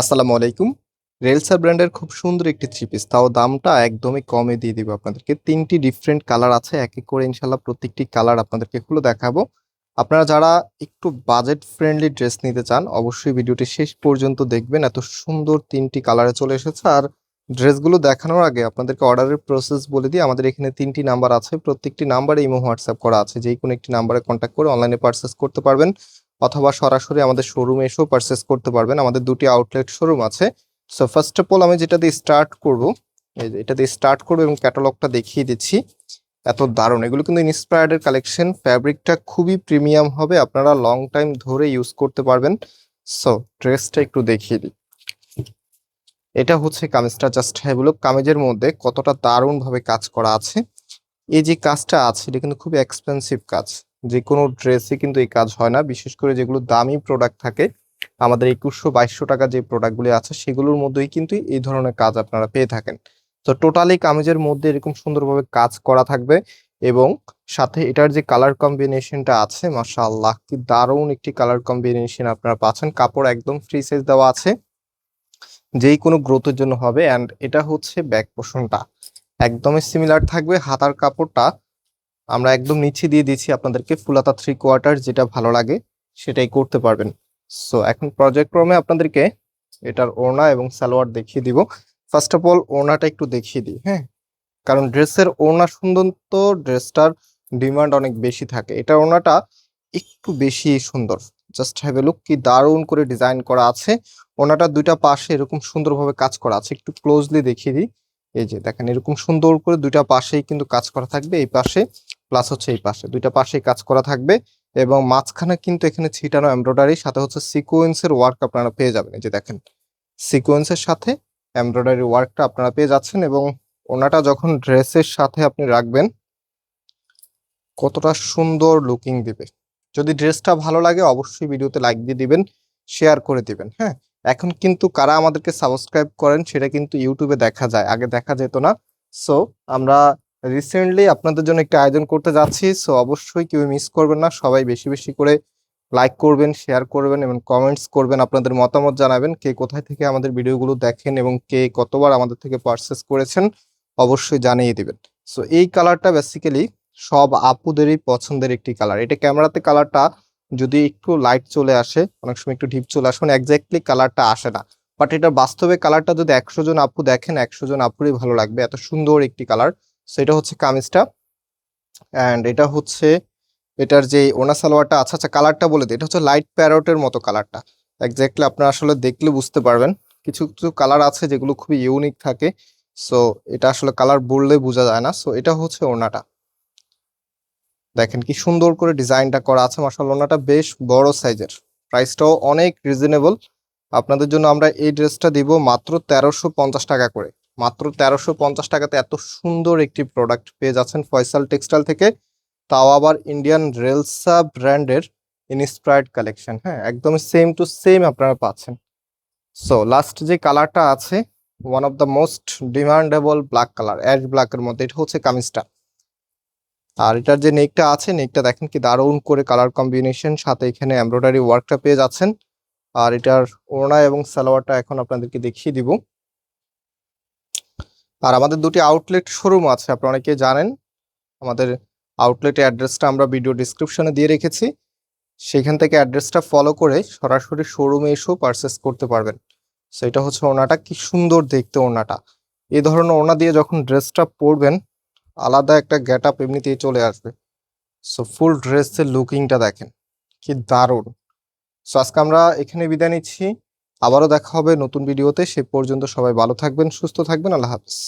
আসসালামু আলাইকুম। রেলসা ব্র্যান্ডের খুব সুন্দর একটি থ্রি পিস তাও দামটা একদমই কমে দিয়ে দিব আপনাদেরকে। তিনটি ডিফারেন্ট কালার আছে, এক এক করে ইনশাল্লাহ প্রত্যেকটি কালার আপনাদেরকে খুলে দেখাবো। আপনারা যারা একটু বাজেট ফ্রেন্ডলি ড্রেস নিতে চান, অবশ্যই ভিডিওটি শেষ পর্যন্ত দেখবেন। এত সুন্দর তিনটি কালারে চলে এসেছে। আর ড্রেসগুলো দেখানোর আগে আপনাদেরকে অর্ডারের প্রসেস বলে দিই। আমাদের এখানে তিনটি নাম্বার আছে। প্রত্যেকটি নাম্বারে ইমো হোয়াটসঅ্যাপ করা আছে। যে কোনো একটি নাম্বারে কন্ট্যাক্ট করে অনলাইনে পারচেস করতে পারবেন। অথবা সরাসরি আমাদের শোরুমে এসেও পারচেস করতে পারবেন। আমাদের দুটি আউটলেট শোরুম আছে। সো ফার্স্ট অফ অল আমি যেটা দিয়ে স্টার্ট করব এটা দিয়ে স্টার্ট করব এবং ক্যাটালগটা দেখিয়ে দিচ্ছি। এত দারুণ। এগুলো কিন্তু ইন্সপায়ার্ডের কালেকশন ফ্যাব্রিকটা খুবই প্রিমিয়াম হবে। আপনারা লং টাইম ধরে ইউজ করতে পারবেন। সো ড্রেসটা একটু দেখিয়ে দিই। এটা হচ্ছে কামিজটা। জাস্ট এগুলো কামিজের মধ্যে কতটা দারুণভাবে কাজ করা আছে। এই যে কাজটা আছে, এটা কিন্তু খুবই এক্সপেন্সিভ কাজ। যে কোনো ড্রেসে কিন্তু এই কাজ হয় না। বিশেষ করে যেগুলো দামি প্রোডাক্ট থাকে, আমাদের একুশশো বাইশশো টাকা যে প্রোডাক্টগুলি আছে, সেগুলোর মধ্যেই কিন্তু এই ধরনের কাজ আপনারা পেয়ে থাকেন। তো টোটালি কামিজের মধ্যে এরকম সুন্দরভাবে কাজ করা থাকবে এবং সাথে এটার যে কালার কম্বিনেশনটা আছে, মাশাআল্লাহ, কি দারুণ একটি কালার কম্বিনেশন আপনারা পাচ্ছেন। কাপড় একদম ফ্রি সাইজ দেওয়া আছে যেই কোনো গ্রোথের জন্য হবে। অ্যান্ড এটা হচ্ছে ব্যাক পোষণটা একদমই সিমিলার থাকবে হাতার কাপড়টা। আমরা একদম নিচে দিয়ে দিচ্ছি আপনাদেরকে ফুলাতা থ্রি কোয়ার্টার যেটা ভালো লাগে, সেটাই করতে পারবেন। সো এখন পর্যায়ক্রমে আপনাদেরকে এটার ওড়না এবং সালোয়ার দেখিয়ে দিব। ফার্স্ট অফ অল ওড়নাটা একটু দেখিয়ে দিই হ্যাঁ? কারণ ড্রেসের ওড়না সুন্দর তো ড্রেসটার ডিমান্ড অনেক বেশি থাকে। এটা ওড়নাটা একটু বেশি সুন্দর। জাস্ট হ্যাভ এ লুক কি দারুণ করে ডিজাইন করা আছে। ওড়নাটার দুইটা পাশে এরকম সুন্দরভাবে কাজ করা আছে। একটু ক্লোজলি দেখিয়ে দিই। এই যে দেখেন, এরকম সুন্দর করে দুইটা পাশেই কিন্তু কাজ করা থাকবে। এই পাশে প্লাস হচ্ছে এই পাশে। দুইটা পাশেই কাজ করা থাকবে এবং মাঝখানে কিন্তু এখানে ছিটানো এমব্রয়ডারি সাথে হচ্ছে সিকোয়েন্সের ওয়ার্ক আপনারা পেয়ে যাবেন। এই যে দেখেন সিকোয়েন্সের সাথে এমব্রয়ডারি ওয়ার্কটা আপনারা পেয়ে যাচ্ছেন এবং ওনাটা যখন ড্রেসের সাথে আপনি রাখবেন, কতটা সুন্দর লুকিং দিবে। যদি ড্রেসটা ভালো লাগে, অবশ্যই ভিডিওতে লাইক দিয়ে দিবেন শেয়ার করে দিবেন হ্যাঁ? এখন কিন্তু কারা আমাদেরকে সাবস্ক্রাইব করেন, সেটা কিন্তু ইউটিউবে দেখা যায়। আগে দেখা যেত না। সো আমরা রিসেন্টলি আপনাদের জন্য একটা আয়োজন করতে যাচ্ছি সো অবশ্যই কেউ মিস করবেন না। সবাই বেশি বেশি করে লাইক করবেন শেয়ার করবেন এবং কমেন্টস করবেন, আপনাদের মতামত জানাবেন, কে কোথায় থেকে আমাদের ভিডিওগুলো দেখেন এবং কে কতবার আমাদের থেকে পারচেস করেছেন, অবশ্যই জানিয়ে দিবেন। সো এই কালারটা বেসিক্যালি সব আপুদেরই পছন্দের একটি কালার এটা ক্যামেরাতে কালারটা যদি একটু লাইট চলে আসে, অনেক সময় একটু ডিপ চলে আসে মানে একজাক্টলি কালারটা আসে না। বাট এটা বাস্তবে কালারটা যদি একশো জন আপু দেখেন, একশো জন আপুরই ভালো লাগবে। এত সুন্দর একটি কালার সেটা হচ্ছে কামিজটা অ্যান্ড এটা হচ্ছে, এটার যে ওনা সালোয়ারটা আচ্ছা আচ্ছা কালারটা বলে দিই। এটা হচ্ছে লাইট প্যারটের মতো কালারটা। একজাক্টলি আপনারা আসলে দেখলে বুঝতে পারবেন। কিছু কিছু কালার আছে যেগুলো খুবই ইউনিক থাকে। সো এটা আসলে কালার বললে বোঝা যায় না। সো এটা হচ্ছে ওনাটা। দেখেন কি সুন্দর করে ডিজাইনটা করা আছে। মাসাল ওনাটা বেশ বড় সাইজের। প্রাইসটাও অনেক রিজনেবল আপনাদের জন্য আমরা এই ড্রেসটা দিব মাত্র তেরোশো টাকা করে। মাত্র তেরোশো পঞ্চাশ টাকাতে এত সুন্দর একটি প্রোডাক্ট পেয়ে যাচ্ছেন ফয়সাল টেক্সটাইল থেকে। তাও আবার ইন্ডিয়ান রেলসা ব্র্যান্ডের ইনস্প্রায়ার্ড কালেকশন হ্যাঁ একদম সেম টু সেম আপনারা পাচ্ছেন। সো লাস্ট যে কালারটা আছে one of the most demandable black colour ash ব্ল্যাকের মধ্যে, এটা হচ্ছে কামিজটা। আর এটার যে নেকটা আছে নেকটা দেখেন কি দারুণ করে কালার কম্বিনেশন সাথে এখানে এমব্রয়ডারি ওয়ার্কটা পেয়ে যাচ্ছেন। আর এটার ওড়না এবং সালোয়ারটা এখন আপনাদেরকে দেখিয়ে দিব। আর আমাদের দুটি আউটলেট শোরুম আছে আপনারা অনেকে জানেন। আমাদের আউটলেট অ্যাড্রেসটা আমরা ভিডিও ডিসক্রিপশনে দিয়ে রেখেছি। সেখান থেকে অ্যাড্রেসটা ফলো করে সরাসরি শোরুমে এসেও পারচেস করতে পারবেন। সেটা হচ্ছে ওনাটা, কি সুন্দর দেখতে ওনাটা। এই ধরনের ওনা দিয়ে যখন ড্রেসটা পরবেন, আলাদা একটা গ্যাট আপ এমনিতেই চলে আসবে। সো ফুল ড্রেসের লুকিংটা দেখেন, কি দারুণ। সো আজকে আমরা এখানে বিদায় নিচ্ছি। আবারও দেখা হবে নতুন ভিডিওতে সে পর্যন্ত সবাই ভালো থাকবেন, সুস্থ থাকবেন। আল্লাহ হাফিজ।